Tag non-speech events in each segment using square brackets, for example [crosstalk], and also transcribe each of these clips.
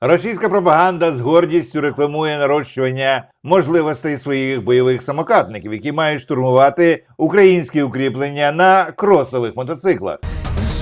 Російська пропаганда з гордістю рекламує нарощування можливостей своїх бойових самокатників, які мають штурмувати українські укріплення на кросових мотоциклах.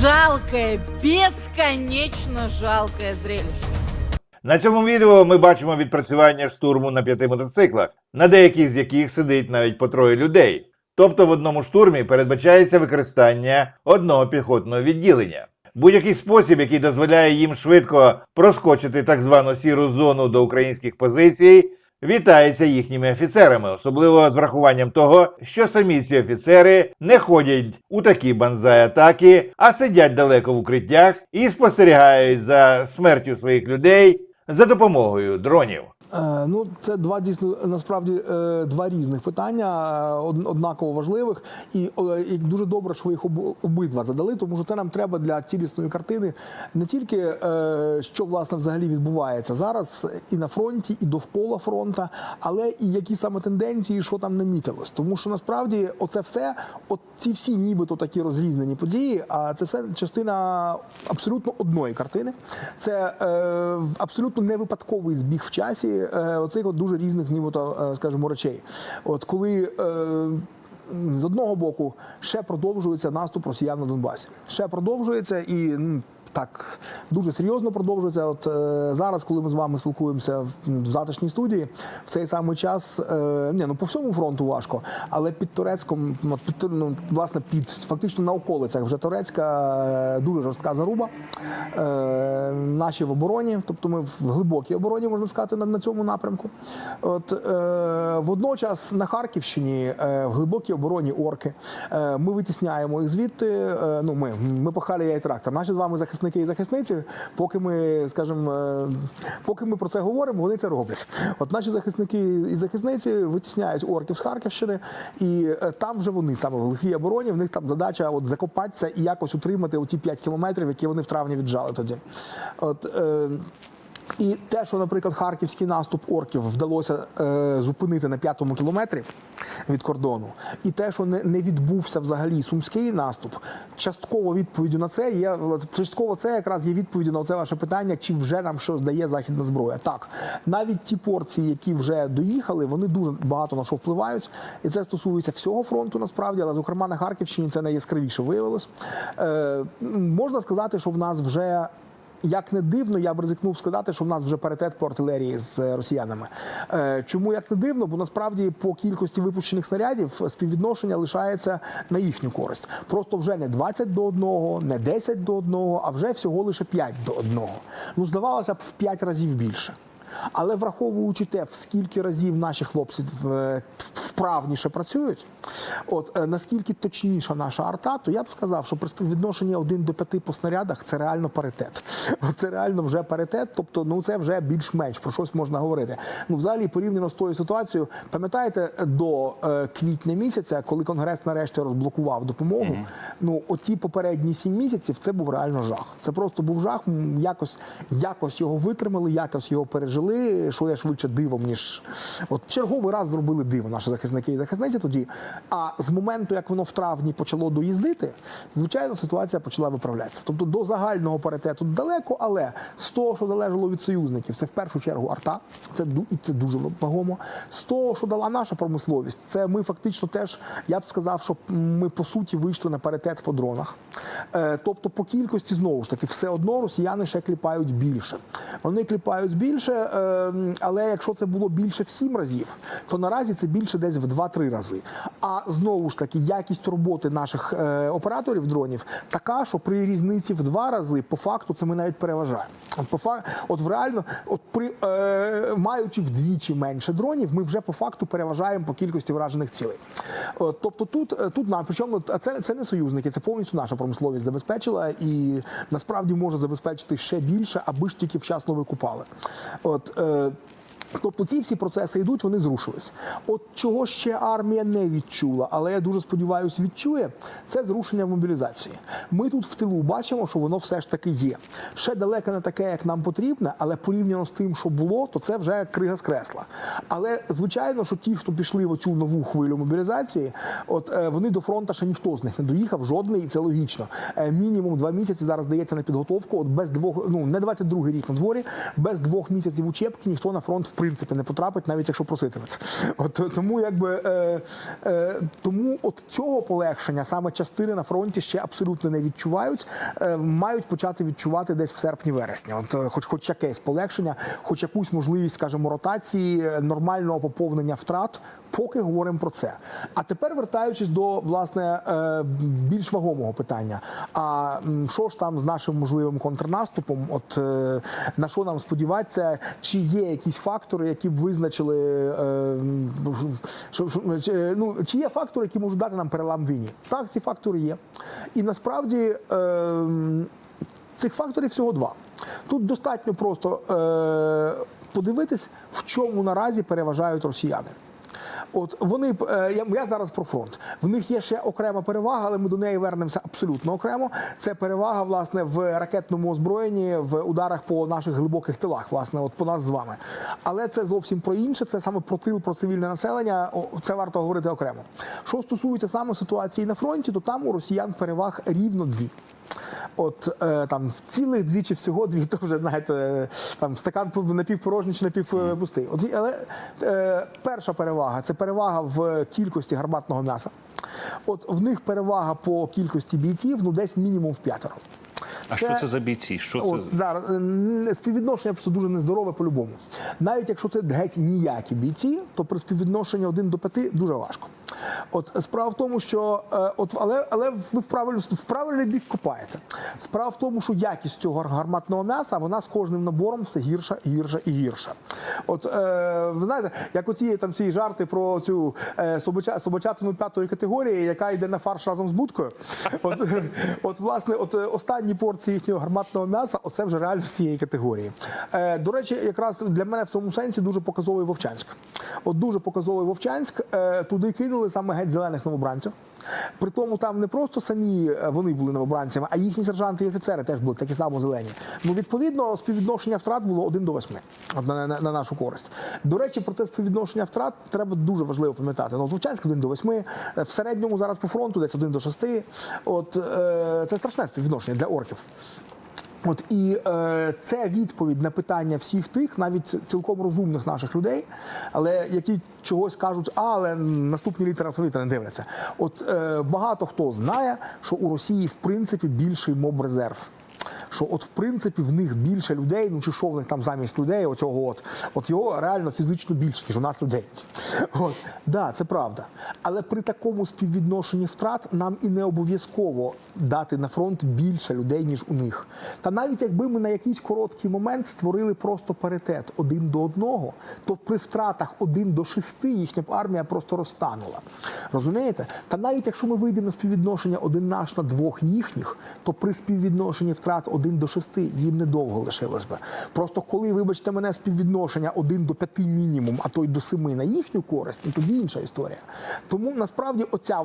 Жалкое, бесконечно жалкое зрелище. На цьому відео ми бачимо відпрацювання штурму на п'яти мотоциклах, на деяких з яких сидить навіть по троє людей. Тобто в одному штурмі передбачається використання одного піхотного відділення. Будь-який спосіб, який дозволяє їм швидко проскочити так звану сіру зону до українських позицій, вітається їхніми офіцерами, особливо з врахуванням того, що самі ці офіцери не ходять у такі банзай-атаки, а сидять далеко в укриттях і спостерігають за смертю своїх людей за допомогою дронів. Е, Ну, це два дійсно насправді е, два різних питання, е, однаково важливих, і, і дуже добре, що ви їх обидва задали, тому що це нам треба для цілісної картини не тільки що власне взагалі відбувається зараз і на фронті, і довкола фронта, але і які саме тенденції, що там намітилось. Тому що насправді оце все, от ці всі нібито такі розрізнені події, а це все частина абсолютно одної картини. Це е, абсолютно не випадковий збіг в часі е, оцих от дуже різних, нібито, е, скажімо, речей. От коли. Е, з одного боку ще продовжується наступ росіян на Донбасі. Ще продовжується і так дуже серйозно продовжується. От е, зараз, коли ми з вами спілкуємося в, затишній студії, в цей самий час е, ну по всьому фронту важко, але під Турецьком, під, ну, власне, під фактично на околицях вже Турецька е, дуже жорстка заруба. Е, наші в обороні, тобто ми в глибокій обороні, можна сказати, на, на цьому напрямку. От водночас на Харківщині в глибокій обороні орки. Ми витісняємо їх звідти. Ну, ми, ми пахали я і трактор. Наші з вами захисники і захисниці, поки ми, скажімо, е, поки ми про це говоримо, вони це роблять. От наші захисники і захисниці витісняють орків з Харківщини, і е, там вже вони саме в лихій обороні. В них там задача от закопатися і якось утримати оті 5 кілометрів, які вони в травні віджали тоді. От, е, і те, що, наприклад, харківський наступ орків вдалося е, зупинити на п'ятому кілометрі від кордону, і те, що не, не відбувся взагалі сумський наступ, частково відповіддю на це є частково це якраз є відповіддю на це ваше питання, чи вже нам щось дає західна зброя. Так, навіть ті порції, які вже доїхали, вони дуже багато на що впливають, і це стосується всього фронту насправді, але зокрема на Харківщині це найяскравіше виявилось. Е, можна сказати, що в нас вже як не дивно, я б ризикнув сказати, що в нас вже паритет по артилерії з е, росіянами. Е, Чому як не дивно? Бо насправді по кількості випущених снарядів співвідношення лишається на їхню користь. Просто вже не 20 до 1, не 10 до 1, а вже всього лише 5 до 1. Ну, здавалося б, в 5 разів більше. Але враховуючи те, в скільки разів наші хлопці е, вправніше працюють, от е, наскільки точніша наша арта, то я б сказав, що при співвідношенні 1 до 5 по снарядах це реально паритет. [laughs] Це реально вже паритет, тобто ну це вже більш-менш про щось можна говорити. Ну, взагалі, порівняно з тою ситуацією, пам'ятаєте, до е, квітня місяця, коли конгрес нарешті розблокував допомогу, ну оті попередні сім місяців це був реально жах. Це просто був жах. Якось, якось його витримали, якось його пережили. Що я швидше дивом, ніж от черговий раз зробили диво наші захисники і захисниці тоді. А з моменту, як воно в травні почало доїздити, звичайно, ситуація почала виправлятися. Тобто до загального паритету далеко, але з того, що залежало від союзників, це в першу чергу арта. Це і це дуже вагомо. З того, що дала наша промисловість, це ми фактично теж, я б сказав, що ми по суті вийшли на паритет по дронах. Е, тобто, по кількості знову ж таки, все одно росіяни ще кліпають більше. Вони кліпають більше, але якщо це було більше в сім разів, то наразі це більше десь в 2-3 рази. А знову ж таки, якість роботи наших е, операторів дронів така, що при різниці в два рази, по факту, це ми навіть переважаємо. По фа- от в реально, от при е, маючи вдвічі менше дронів, ми вже по факту переважаємо по кількості вражених цілей. От, тобто тут, е, тут на причому це, це не союзники, це повністю наша промисловість забезпечила і насправді може забезпечити ще більше, аби ж тільки вчасно викупали. От, е, Тобто ці всі процеси йдуть, вони зрушились. От чого ще армія не відчула, але я дуже сподіваюся, відчує це зрушення в мобілізації. Ми тут в тилу бачимо, що воно все ж таки є. Ще далеко не таке, як нам потрібно, але порівняно з тим, що було, то це вже крига з кресла. Але звичайно, що ті, хто пішли в оцю нову хвилю мобілізації, от е, вони до фронту ще ніхто з них не доїхав, жодний, і це логічно. Е, мінімум два місяці зараз дається на підготовку. От без двох, ну не 22 рік на дворі, без двох місяців учебки ніхто на фронт принципі не потрапить, навіть якщо проситиметься. От тому, якби е, е, тому от цього полегшення саме частини на фронті ще абсолютно не відчувають. Е, мають почати відчувати десь в серпні-вересні. От е, хоч хоч якесь полегшення, хоч якусь можливість, скажімо, ротації, е, нормального поповнення втрат. Поки говоримо про це. А тепер вертаючись до власне е, більш вагомого питання. А що ж там з нашим можливим контрнаступом? От е, на що нам сподіватися? Чи є якісь фактори, які б визначили, е, е, ну, чи є фактори, які можуть дати нам перелам війні? Так, ці фактори є. І насправді. Цих факторів всього два. Тут достатньо просто подивитись, в чому наразі переважають росіяни. От вони е, я, я зараз про фронт. В них є ще окрема перевага, але ми до неї вернемося абсолютно окремо. Це перевага власне в ракетному озброєнні, в ударах по наших глибоких тилах, власне, от по нас з вами. Але це зовсім про інше. Це саме про тил, про цивільне населення. Це варто говорити окремо. Що стосується саме ситуації на фронті, то там у росіян переваг рівно дві. От е, там в цілих дві чи всього дві, то вже знаєте, е, там стакан напівпорожній чи напівпустий. От, але е, перша перевага це перевага в кількості гарматного м'яса. От в них перевага по кількості бійців ну десь мінімум в п'ятеро. А що це за бійці? Що це От зараз е, співвідношення просто дуже нездорове по-любому. Навіть якщо це геть ніякі бійці, то при співвідношенні 1 до 5 дуже важко. От справа в тому, що е, от, але, але ви в правильну в правильний бік копаєте. Справа в тому, що якість цього гарматного м'яса вона з кожним набором все гірша, гірша і гірша. От е, ви знаєте, як оті там всі жарти про цю е, собача, собачатину п'ятої категорії, яка йде на фарш разом з будкою. От, [laughs] от власне, от е, останні порції їхнього гарматного м'яса, оце вже реально з цієї категорії. Е, до речі, якраз для мене в цьому сенсі дуже показовий Вовчанськ. От дуже показовий Вовчанськ. Е, туди кинули саме геть зелених новобранців. При тому там не просто самі е, вони були новобранцями, а їхні сержанти і офіцери теж були такі само зелені. Ну, відповідно, співвідношення втрат було 1 до 8 на, на, на нашу користь. До речі, про це співвідношення втрат треба дуже важливо пам'ятати. Ну, Вовчанськ 1 до 8, е, в середньому зараз по фронту десь 1 до 6. От е, це страшне співвідношення для орків. От і е, це відповідь на питання всіх тих, навіть цілком розумних наших людей, але які чогось кажуть, але наступні літери алфавіта не дивляться. От е, багато хто знає, що у Росії в принципі більший моб-резерв. Що от в принципі в них більше людей, ну чи що в них там замість людей, оцього от, от його реально фізично більше, ніж у нас людей. [laughs] От, да, це правда. Але при такому співвідношенні втрат нам і не обов'язково дати на фронт більше людей, ніж у них. Та навіть якби ми на якийсь короткий момент створили просто паритет один до одного, то при втратах один до шести їхня б армія просто розтанула. Розумієте? Та навіть якщо ми вийдемо на співвідношення один наш на двох їхніх, то при співвідношенні втрат один до шести їм недовго лишилось би. Просто коли, вибачте мене, співвідношення один до п'яти мінімум, а то й до семи на їхню користь, ну тоді інша історія. Тому насправді оця,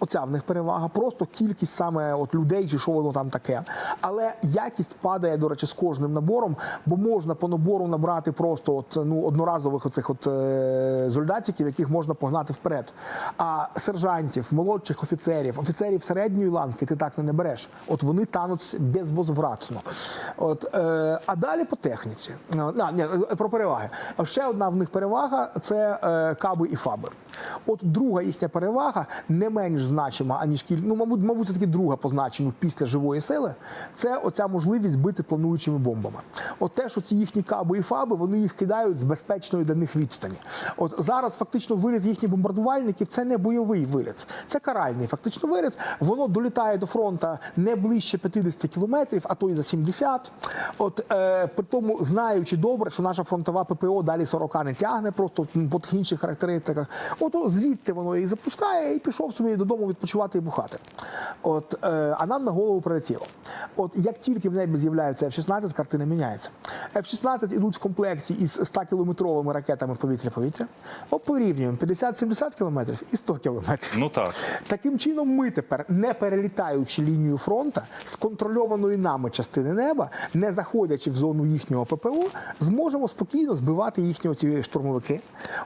оця в них перевага, просто кількість саме от людей, чи що воно там таке. Але якість падає, до речі, з кожним набором, бо можна по набору набрати просто от, ну, одноразових оцих от, е, солдатиків, яких можна погнати вперед. А сержантів, молодших офіцерів, офіцерів середньої ланки ти так не набереш. От вони тануть безвозвратно. От, е, а далі по техніці. А, ні, е, про переваги. Ще одна в них перевага це е, каби і фаби. От друга їхня перевага не менш значима, аніж кіль... ну, мабуть, мабуть, це таки друга по значенню після живої сили. Це оця можливість бити плануючими бомбами. От те, що ці їхні каби і фаби, вони їх кидають з безпечної для них відстані. От зараз фактично виліт їхніх бомбардувальників це не бойовий виліт, це каральний фактично виліт. Воно долітає до фронта не ближче 50 кілометрів, а то і за 70. От е, при тому, знаючи добре, що наша фронтова ППО далі 40 не тягне, просто по технічних характеристиках. От звідти воно і запускає, і пішов собі додому відпочивати і бухати. От, е, а нам на голову прилетіло. От як тільки в небі з'являються F-16, картина міняється. F-16 ідуть в комплекті із 100-кілометровими ракетами повітря-повітря. От порівнюємо 50-70 кілометрів і 100 кілометрів. Ну так. Таким чином, ми тепер, не перелітаючи лінію фронта з контрольованої нами частини неба, не заходячи в зону їхнього ППО, зможемо спокійно збивати їхні оці штурмовики.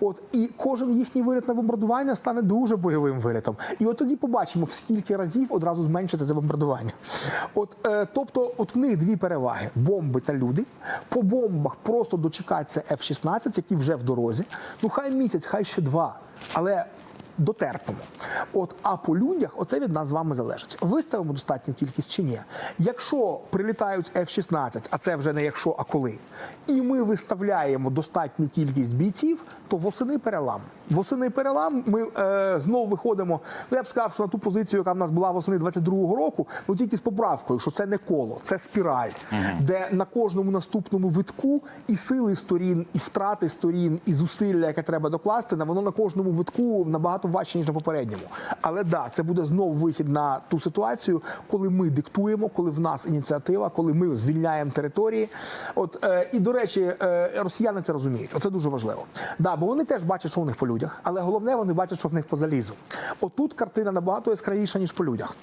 От і кожен їхній виліт на бомбардування стане дуже бойовим вилітом. І от тоді побачимо, в скільки разів одразу зменшиться це бомбардування. От, е, тобто, от в них дві переваги: бомби та люди. По бомбах просто дочекатися F-16, які вже в дорозі. Ну хай місяць, хай ще два. Але дотерпимо. От, а по людях, оце від нас з вами залежить. Виставимо достатню кількість чи ні. Якщо прилітають F-16, а це вже не якщо, а коли, і ми виставляємо достатню кількість бійців, то восени перелам. Восени перелам ми е, знову виходимо. Ну я б сказав, що на ту позицію, яка в нас була восени 22-го року, ну тільки з поправкою, що це не коло, це спіраль, де на кожному наступному витку і сили сторін, і втрати сторін, і зусилля, яке треба докласти, на воно на кожному витку набагато важче ніж на попередньому. Але да, це буде знову вихід на ту ситуацію, коли ми диктуємо, коли в нас ініціатива, коли ми звільняємо території. От е, і до речі, е, росіяни це розуміють. Оце дуже важливо. Да, бо вони теж бачать, що у них по людях, але головне, вони бачать, що в них по залізу. Отут картина набагато яскравіша ніж по людях.